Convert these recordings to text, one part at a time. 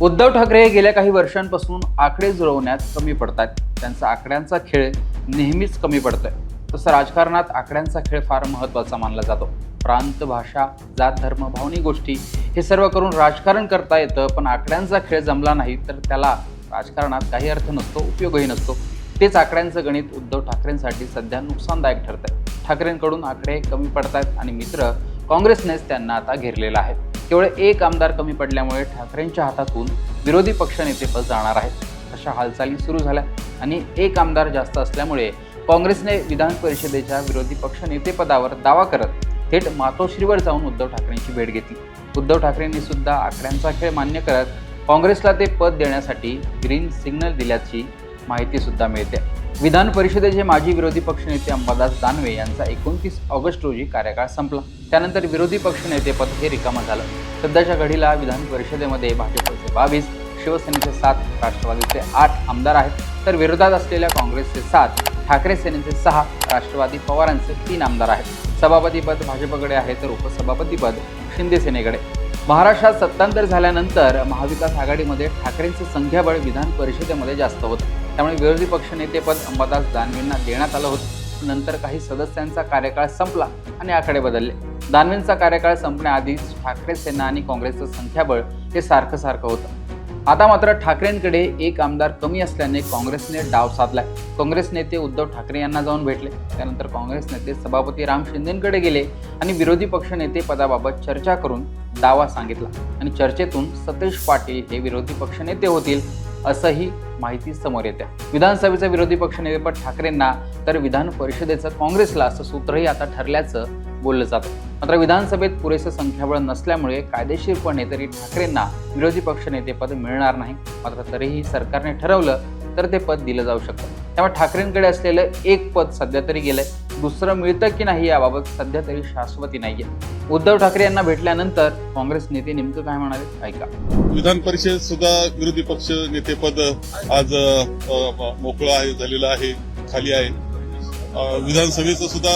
उद्धव ठाकरे हे गेल्या काही वर्षांपासून आकडे जुळवण्यात कमी पडतात त्यांचा आकड्यांचा खेळ नेहमीच कमी पडतोय. तसं राजकारणात आकड्यांचा खेळ फार महत्त्वाचा मानला जातो. प्रांत भाषा जात धर्म भावनी गोष्टी हे सर्व करून राजकारण करता येतं पण आकड्यांचा खेळ जमला नाही तर त्याला राजकारणात काही अर्थ नसतो उपयोगही नसतो. तेच आकड्यांचं गणित उद्धव ठाकरेंसाठी सध्या नुकसानदायक ठरत आहे ठाकरेंकडून आकडे कमी पडतायत आणि मित्र काँग्रेसनेच त्यांना आता घेरलेला आहे. केवळ एक आमदार कमी पडल्यामुळे ठाकरेंच्या हातातून विरोधी पक्षनेतेपद जाणार आहे अशा हालचाली सुरू झाल्या आणि एक आमदार जास्त असल्यामुळे काँग्रेसने विधान परिषदेच्या विरोधी पक्षनेतेपदावर दावा करत थेट मातोश्रीवर जाऊन उद्धव ठाकरेंची भेट घेतली. उद्धव ठाकरेंनी सुद्धा आकड्यांचा खेळ मान्य करत काँग्रेसला ते पद देण्यासाठी ग्रीन सिग्नल दिल्याची माहिती सुद्धा मिळते. विधान परिषदेचे माजी विरोधी पक्षनेते अंबादास दानवे यांचा एकोणतीस ऑगस्ट रोजी कार्यकाळ संपला. त्यानंतर विरोधी पक्षनेतेपद हे रिकामं झालं. सध्याच्या घडीला विधान परिषदेमध्ये भाजपचे बावीस शिवसेनेचे सात राष्ट्रवादीचे आठ आमदार आहेत. तर विरोधात असलेल्या काँग्रेसचे सात ठाकरे सेनेचे सहा राष्ट्रवादी पवारांचे तीन आमदार आहेत. सभापतीपद भाजपकडे आहे तर उपसभापतीपद शिंदे सेनेकडे. महाराष्ट्रात सत्तांतर झाल्यानंतर महाविकास आघाडीमध्ये ठाकरेंचे संख्याबळ विधान परिषदेमध्ये जास्त होतं. त्यामुळे विरोधी पक्षनेतेपद अंबादास दानवेंना देण्यात आलं होतं. नंतर काही सदस्यांचा कार्यकाळ संपला आणि आकडे बदलले. दानवेंचा कार्यकाळ संपण्याआधीच ठाकरे सेना आणि काँग्रेसचं संख्याबळ हे सारखं सारखं होतं. आता मात्र ठाकरेंकडे एक आमदार कमी असल्याने काँग्रेसने डाव साधलाय. काँग्रेस नेते उद्धव ठाकरे यांना जाऊन भेटले. त्यानंतर काँग्रेस नेते सभापती राम शिंदेंकडे गेले आणि विरोधी पक्षनेते पदाबाबत चर्चा करून दावा सांगितला. आणि चर्चेतून सतेज पाटील हे विरोधी पक्षनेते होतील असंही माहिती समोर येते. विधानसभेचा विरोधी पक्षनेतेपद ठाकरेंना तर विधान परिषदेचं काँग्रेसला असं सूत्रही आता ठरल्याचं बोललं जातं. मात्र विधानसभेत पुरेसं संख्याबळ नसल्यामुळे कायदेशीरपणे तरी ठाकरेंना विरोधी पक्षनेतेपद मिळणार नाही. मात्र तरीही सरकारने ठरवलं तर ते पद दिलं जाऊ शकतं. त्यामुळे ठाकरेंकडे असलेलं एक पद सध्या तरी गेलंय. दुसरं मिळतं की नाही याबाबत सध्या तरी शाश्वती नाहीये. उद्धव ठाकरे यांना भेटल्यानंतर काँग्रेस नेते नेमकं काय म्हणाले? ऐका. विधान परिषद सुद्धा विरोधी पक्ष नेतेपद आज मोकळं आहे झालेलं आहे खाली आहे. विधानसभेचं सुद्धा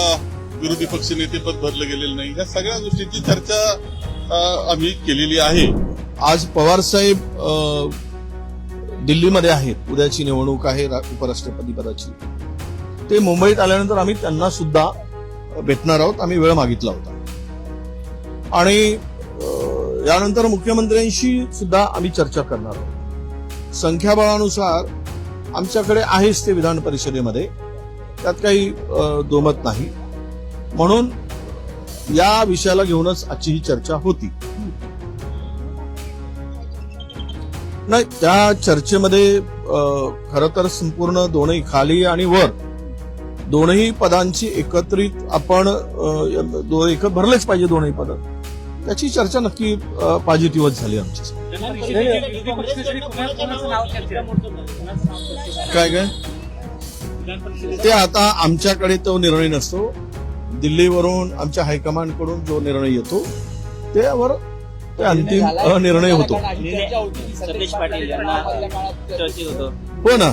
विरोधी पक्ष नेतेपद भरलं गेलेलं नाही. या सगळ्या गोष्टींची चर्चा आम्ही केलेली आहे. आज पवार साहेब दिल्लीमध्ये आहेत. उद्याची निवडणूक आहे उपराष्ट्रपती पदाची. ते मुंबईत आल्यानंतर आम्ही त्यांना सुद्धा भेटणार आहोत. आम्ही वेळ मागितला होता. आणि यानंतर मुख्यमंत्र्यांशी सुद्धा आम्ही चर्चा करणार आहोत. संख्याबळानुसार आमच्याकडे आहेच ते विधान परिषदेमध्ये. त्यात काही दोमत नाही. म्हणून या विषयाला घेऊनच आजची ही चर्चा होती. नाही त्या चर्चेमध्ये खर तर संपूर्ण दोनही खाली आणि वर दोनही पदांची एकत्रित आपण अ, एक भरलेच पाहिजे दोनही पद. त्याची चर्चा नक्की पॉझिटिव्हच झाली आमची. काय काय? ते आता आमच्याकडे तो निर्णय नसतो. दिल्लीवरून आमच्या हायकमांडकडून जो निर्णय येतो त्यावर ते अंतिम निर्णय होतो. सतीश पाटील यांना चर्चेत होतं. हो ना.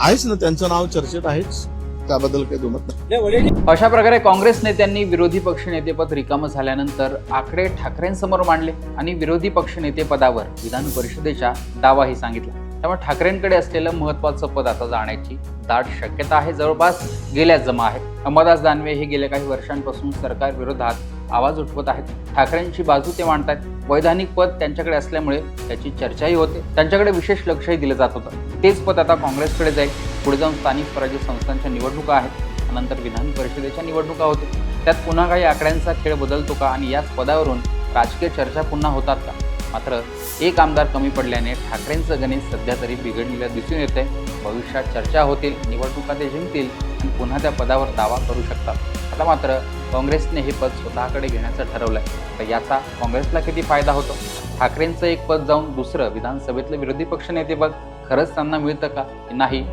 आहेच ना त्यांचं नाव चर्चेत आहेच. त्याबद्दल काही दुमत नाही. अशा प्रकारे काँग्रेस नेत्यांनी विरोधी पक्षनेतेपद रिकामं झाल्यानंतर आकडे ठाकरेंसमोर मांडले आणि विरोधी पक्षनेतेपदावर विधान परिषदेच्या दावाही सांगितला त्यामुळे ठाकरेंकडे असलेलं महत्वाचं पद आता जाण्याची दाट शक्यता आहे. जवळपास गेल्या जमा आहे. अंबादास दानवे हे गेल्या काही वर्षांपासून सरकार विरोधात आवाज उठवत आहेत. ठाकरेंची बाजू ते मांडतायत. वैधानिक पद त्यांच्याकडे असल्यामुळे त्याची चर्चाही होते. त्यांच्याकडे विशेष लक्षही दिलं जात होतं. तेच पद आता काँग्रेसकडे जाईल. पुढे जाऊन स्थानिक स्वराज्य संस्थांच्या निवडणुका आहेत. नंतर विधान परिषदेच्या निवडणुका होतील. त्यात पुन्हा काही आकड्यांचा खेळ बदलतो का? आणि याच पदावरून राजकीय चर्चा पुन्हा होतात का? मात्र एक आमदार कमी पडल्याने ठाकरेंचं गणित सध्या तरी बिघडलेलं दिसून येते भविष्यात चर्चा होतील निवडणुका ते जिंकतील आणि पुन्हा त्या पदावर दावा करू शकतात. आता मात्र काँग्रेसने हे पद स्वतःकडे घेण्याचं ठरवलंय. तर याचा काँग्रेसला किती फायदा होतो? ठाकरेंचं एक पद जाऊन दुसरं विधानसभेतलं विरोधी पक्षनेतेपद खरंच त्यांना मिळतं का की? नाही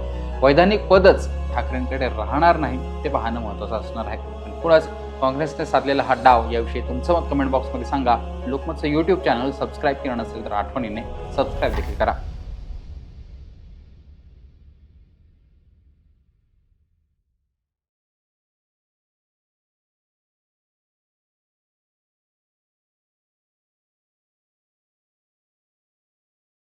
वैधानिक पदच ठाकरेंकडे राहणार नाही ते पाहणं महत्त्वाचं असणार आहे. आणि पुढंच काँग्रेसने साधलेला हा डाव याविषयी तुमचं मत कमेंट बॉक्समध्ये सांगा. लोकमतचं यूट्यूब चॅनल सबस्क्राईब केलं नसेल तर आठवणीने सबस्क्राईब देखील करा.